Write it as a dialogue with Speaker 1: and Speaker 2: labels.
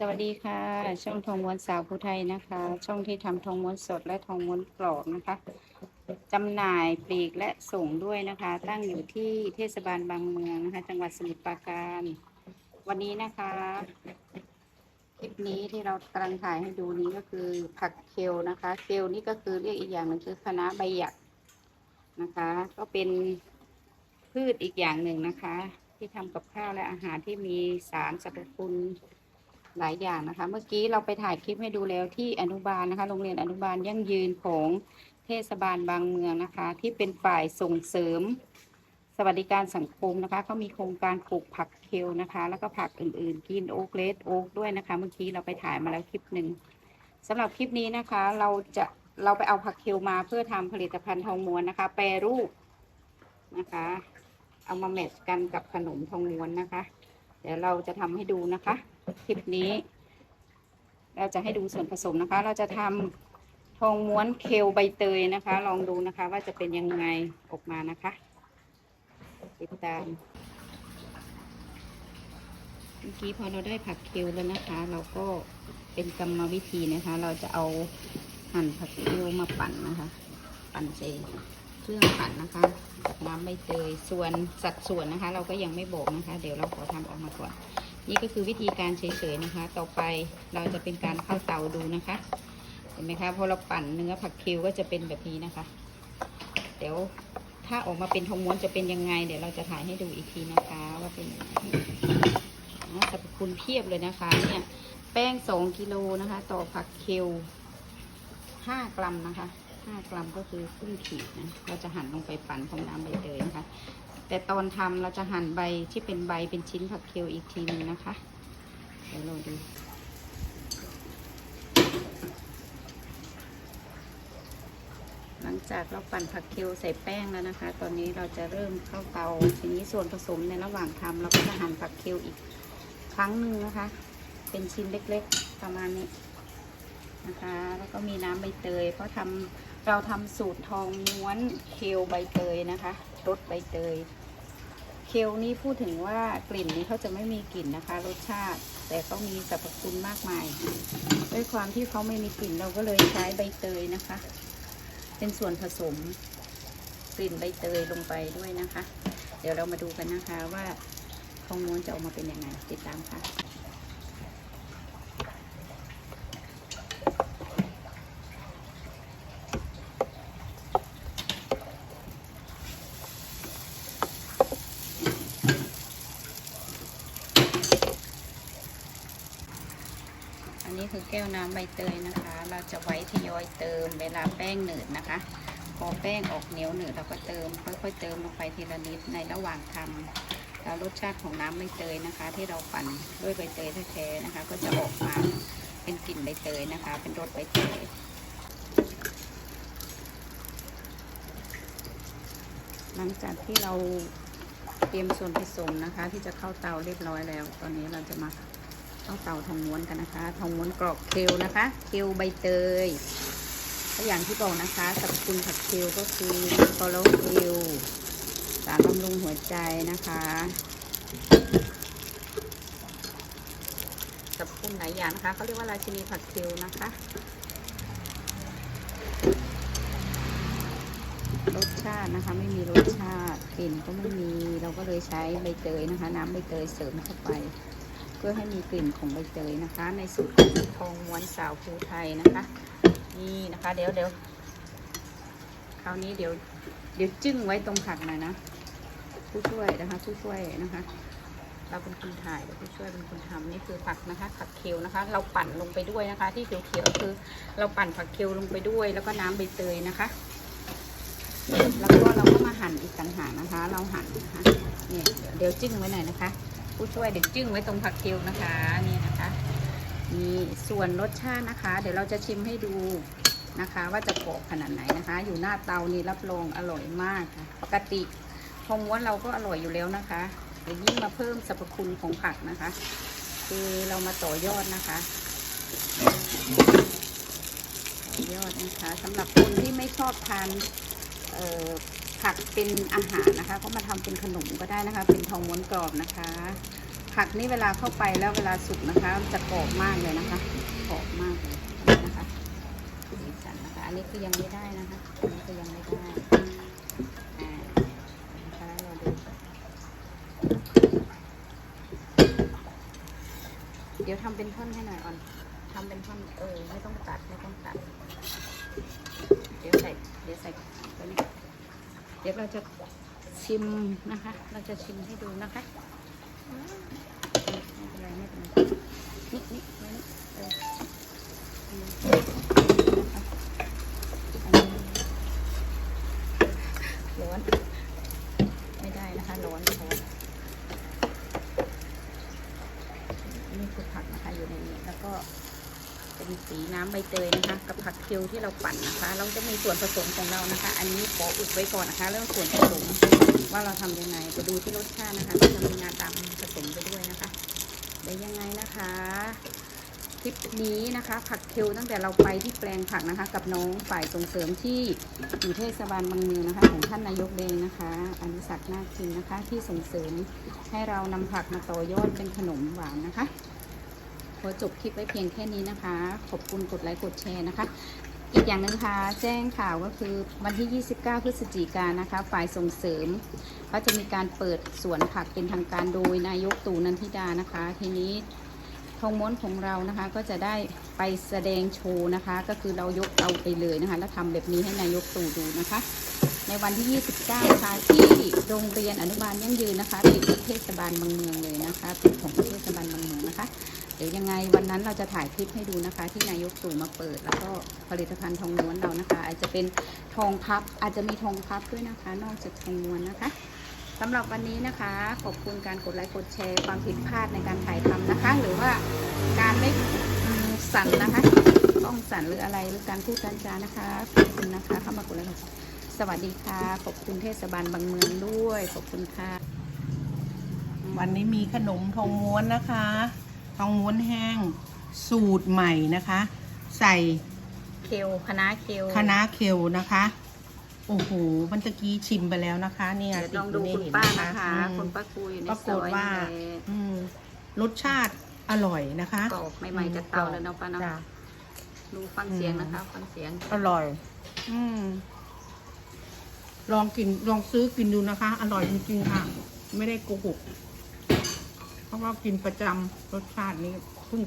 Speaker 1: สวัสดีค่ะ ช่องทองม้วนสาวผู้ไทยนะคะ ช่องที่ทำทองม้วนสดและทองม้วนกรอบนะคะจำหน่ายปลีกและส่งด้วยนะคะ ตั้งอยู่ที่เทศบาลบางเมืองนะคะ จังหวัดสมุทรปราการ วันนี้นะคะคลิปนี้ที่เรากำลังถ่ายให้ดูนี้ก็คือผักเคลนะคะ เคลนี่ก็คือเรียกอีกอย่างหนึ่งคือคณะใบหยักนะคะ ก็เป็นพืชอีกอย่างหนึ่งนะคะ ที่ทำกับข้าวและอาหารที่มีสารสรรพคุณ หลายอย่างนะคะ เมื่อกี้เราไปถ่ายคลิปให้ดูแล้วที่อนุบาลนะคะ โรงเรียนอนุบาลยั่งยืนของเทศบาลบางเมืองนะคะ ที่เป็นฝ่ายส่งเสริม สวัสดิการสังคมนะคะเขามีโครงการปลูกผักเคลนะคะ แล้วก็ผักอื่นๆ กินโอ๊กเลสโอ๊กด้วยนะคะ เมื่อกี้เราไปถ่ายมาแล้วคลิปหนึ่งสำหรับคลิปนี้นะคะเราจะเราไปเอาผักเคลมาเพื่อทำผลิตภัณฑ์ทองม้วนนะคะ แปรรูปนะคะ เอามาแมทช์กันกับขนมทองม้วนนะคะ เดี๋ยวเราจะทำให้ดูนะคะ คลิปนี้ เราจะให้ดูส่วนผสมนะคะ เราจะทำทองม้วนเคลใบเตยนะคะ ลองดูนะคะว่าจะเป็นยังไงออกมานะคะ ติดตามเมื่อกี้พอเราได้ผักเคลแล้วนะคะ เราก็เป็นกรรมวิธีนะคะ เราจะเอาหั่นผักเคลมาปั่นนะคะ ปั่นเจเครื่องปั่นนะคะน้ำใบเตยส่วนสัดส่วนนะคะ เราก็ยังไม่บอกนะคะ เดี๋ยวเราขอทำออกมาก่อน นี่ก็คือวิธีการเฉยๆนะคะ ต่อไปเราจะเป็นการเข้าเตาดูนะคะ เห็นไหมคะพอเราปั่นเนื้อผักคิวก็จะเป็นแบบนี้นะคะ เดี๋ยวถ้าออกมาเป็นทองม้วนจะเป็นยังไง เดี๋ยวเราจะถ่ายให้ดูอีกทีนะคะ ว่าเป็นยังไงสรรพคุณเพียบเลยนะคะเนี่ยแป้งสองกิโลนะคะ ต่อผักคิวห้ากรัมนะคะห้ากรัมก็คือครึ่งขีดนะ เราจะหั่นลงไปปั่นพร้อมน้ำใบเตยนะคะ แต่ตอนทำเราจะหั่นใบที่เป็นใบเป็นชิ้นผักเคียวอีกทีหนึงนะคะ เดี๋ยวเราดูหลังจากเราปั่นผักเคียวใส่แป้งแล้วนะคะ ตอนนี้เราจะเริ่มเข้าเตา ทีนี้ส่วนผสมในระหว่างทำเราก็จะหั่นผักเคียวอีกครั้งหนึ่งนะคะ เป็นชิ้นเล็กๆ ประมาณนี้นะคะ แล้วก็มีน้ำใบเตย เพราะทำเราทำสูตรทองม้วนเคียวใบเตยนะคะ รสใบเตย เคลนี่พูดถึงว่ากลิ่นนี้เขาจะไม่มีกลิ่นนะคะ รสชาติ แต่เขามีสรรพคุณมากมาย ด้วยความที่เขาไม่มีกลิ่นเราก็เลยใช้ใบเตยนะคะ เป็นส่วนผสมกลิ่นใบเตยลงไปด้วยนะคะ เดี๋ยวเรามาดูกันนะคะว่าของม้วนจะออกมาเป็นยังไงติดตามค่ะ แก้วน้ำใบเตยนะคะ เราจะไว้ทยอยเติมเวลาแป้งหนืดนะคะ พอแป้งออกเหนียวหนืดเราก็เติม ค่อยๆเติมลงไปทีละนิดในระหว่างทำแล้วรสชาติของน้ำใบเตยนะคะ ที่เราปั่นด้วยใบเตยแท้ๆนะคะ ก็จะออกมาเป็นกลิ่นใบเตยนะคะ เป็นรสใบเตยหลังจากที่เราเตรียมส่วนผสมนะคะ ที่จะเข้าเตาเรียบร้อยแล้ว ตอนนี้เราจะมา ข้าเตาทองม้วนกันนะคะทองม้วนกรอบเคลนะคะ เคลใบเตยก็อย่างที่บอกนะคะสรรพคุณผักเคลก็คือคอโลเคลสารบำรุงหัวใจนะคะสรรพคุณหลายอย่างนะคะเขาเรียกว่าราชินีผักเคลนะคะรสชาตินะคะไม่มีรสชาติกลิ่นก็ไม่มีเราก็เลยใช้ใบเตยนะคะ น้ำใบเตยเสริมเข้าไป เพื่อให้มีกลิ่นของใบเตยนะคะ ในสูตรทองม้วนสาวภูไทยนะคะ นี่นะคะเดี๋ยวเดี๋ยวคราวนี้เดี๋ยวเดี๋ยวจึ้งไว้ตรงผักหน่อยนะผู้ช่วยนะคะ ผู้ช่วยนะคะ เราเป็นคนถ่ายแต่ผู้ช่วยเป็นคนทำนี่คือผักนะคะ ผักเคลนะคะ เราปั่นลงไปด้วยนะคะ ที่เขียวๆคือ เราปั่นผักเคลลงไปด้วย แล้วก็น้ำใบเตยนะคะ แล้วก็เราก็มาหั่นอีกต่างหากนะคะ เราหั่นนะคะเนี่ยเดี๋ยวจึ้งไว้หน่อยนะคะ ผู้ช่วยเดี๋ยวจึ้งไว้ตรงผักเคียวนะคะนี่นะคะมีส่วนรสชาตินะคะ เดี๋ยวเราจะชิมให้ดูนะคะ ว่าจะกรอบขนาดไหนนะคะ อยู่หน้าเตานี่รับรองอร่อยมากค่ะ ปกติทองม้วนเราก็อร่อยอยู่แล้วนะคะแต่ยิ่งมาเพิ่มสรรพคุณของผักนะคะ คือเรามาต่อยอดนะคะต่อยอดนะคะสำหรับคนที่ไม่ชอบทานเอ่อ ผักเป็นอาหารนะคะ ก็มาทำเป็นขนมก็ได้นะคะ เป็นทองม้วนกรอบนะคะ ผักนี่เวลาเข้าไปแล้วเวลาสุกนะคะ จะกรอบมากเลยนะคะกรอบมากเลยนะคะสีสันนะคะ อันนี้คือยังไม่ได้นะคะอันนี้คือยังไม่ได้เดี๋ยวทำเป็นท่อนให้หน่อยก่อนทำเป็นท่อนเออไม่ต้องตัดไม่ต้องตัด เดี๋ยวใส่เดี๋ยวใส่ตัวนี้ เดี๋ยวเราจะชิมนะคะ เราจะชิมให้ดูนะคะไม่เป็นไรไม่เป็นไรนี่นี่นี่เอออืมนะคะอันนี้ร้อน ไม่ได้นะคะ ร้อนร้อนนี่คือผักนะคะอยู่ในนี้ แล้วก็เป็ นสีน้ำใบเตยนะคะ กับผักเคียวที่เราปั่นนะคะ เราจะมีส่วนผสมของเรานะคะ อันนี้ขออุบไว้ก่อนนะคะ เรื่องส่วนผสมว่าเราทำยังไงไปดูที่รสชาตินะคะก็จะมีงาดำผสมไปด้วยนะคะเดี๋ยวยังไงนะคะคลิปนี้นะคะ ผักเคลตั้งแต่เราไปที่แปลงผักนะคะ กับน้องฝ่ายส่งเสริมที่อยู่เทศบาลบางเมืองนะคะ ของท่านนายกเดงนะคะ อนุสักดิ์นาคกินนะคะ ที่ส่งเสริมให้เรานำผักมาต่อยอดเป็นขนมหวานนะคะ ขอจบคลิปไว้เพียงแค่นี้นะคะ ขอบคุณกดไลค์กดแชร์นะคะ อีกอย่างหนึ่งค่ะแจ้งข่าวก็คือวันที่ 29 พฤศจิกายนนะคะ ฝ่ายส่งเสริมก็จะมีการเปิดสวนผักเป็นทางการโดยนายกตู่นันทิดานะคะ ทีนี้ทองม้วนของเรานะคะก็จะได้ไปแสดงโชว์นะคะ ก็คือเรายกเอาไปเลยนะคะ แล้วทำแบบนี้ให้นายกตู่ดูนะคะ ในวันที่ 29นะคะที่โรงเรียนอนุบาลยั่งยืนนะคะติดเทศบาลบางเมืองเลยนะคะติดของเทศบาลบางเมืองนะคะ เดี๋ยวยังไงวันนั้นเราจะถ่ายคลิปให้ดูนะคะ ที่นายกตู่มาเปิด แล้วก็ผลิตภัณฑ์ทองม้วนเรานะคะ อาจจะเป็นทองพับ อาจจะมีทองพับด้วยนะคะ นอกจากทองม้วนนะคะสำหรับวันนี้นะคะ ขอบคุณการกดไลค์กดแชร์ความผิดพลาดในการถ่ายทำนะคะ หรือว่าการไม่สั่นนะคะต้องสั่นหรืออะไรหรือการพูดการจานะคะขอบคุณนะคะเข้ามากดไลค์สวัสดีค่ะ ขอบคุณเทศบาลบางเมืองด้วย ขอบคุณค่ะ
Speaker 2: วันนี้มีขนมทองม้วนนะคะ ทองม้วนแห้งสูตรใหม่นะคะ ใส่
Speaker 1: เคลคณะเคล
Speaker 2: คะน้าเคลนะคะ โอ้โหมันตะกี้ชิมไปแล้วนะคะ เนี่ย
Speaker 1: เดี๋ยวลองดู
Speaker 2: ติ
Speaker 1: คุณ
Speaker 2: ให้เห็
Speaker 1: ป้านะคะ
Speaker 2: อืม
Speaker 1: คุณป้าคุยใน
Speaker 2: ปรา
Speaker 1: ซ
Speaker 2: กฏ
Speaker 1: อย
Speaker 2: ว่า
Speaker 1: นั่นแหละ
Speaker 2: อืมรสชาติอร่อยนะคะ
Speaker 1: กรอบใหม่ๆจากเตาเลยเนาะป้าเนาะ
Speaker 2: จ้ะ
Speaker 1: ดูฟังเสียงนะคะ ฟังเสียง
Speaker 2: อร่อย อืม ลองกินลองซื้อกินดูนะคะ อร่อยจริงๆค่ะ ไม่ได้โกหก เพราะว่ากินประจำรสชาตินี้เพิ่งจะ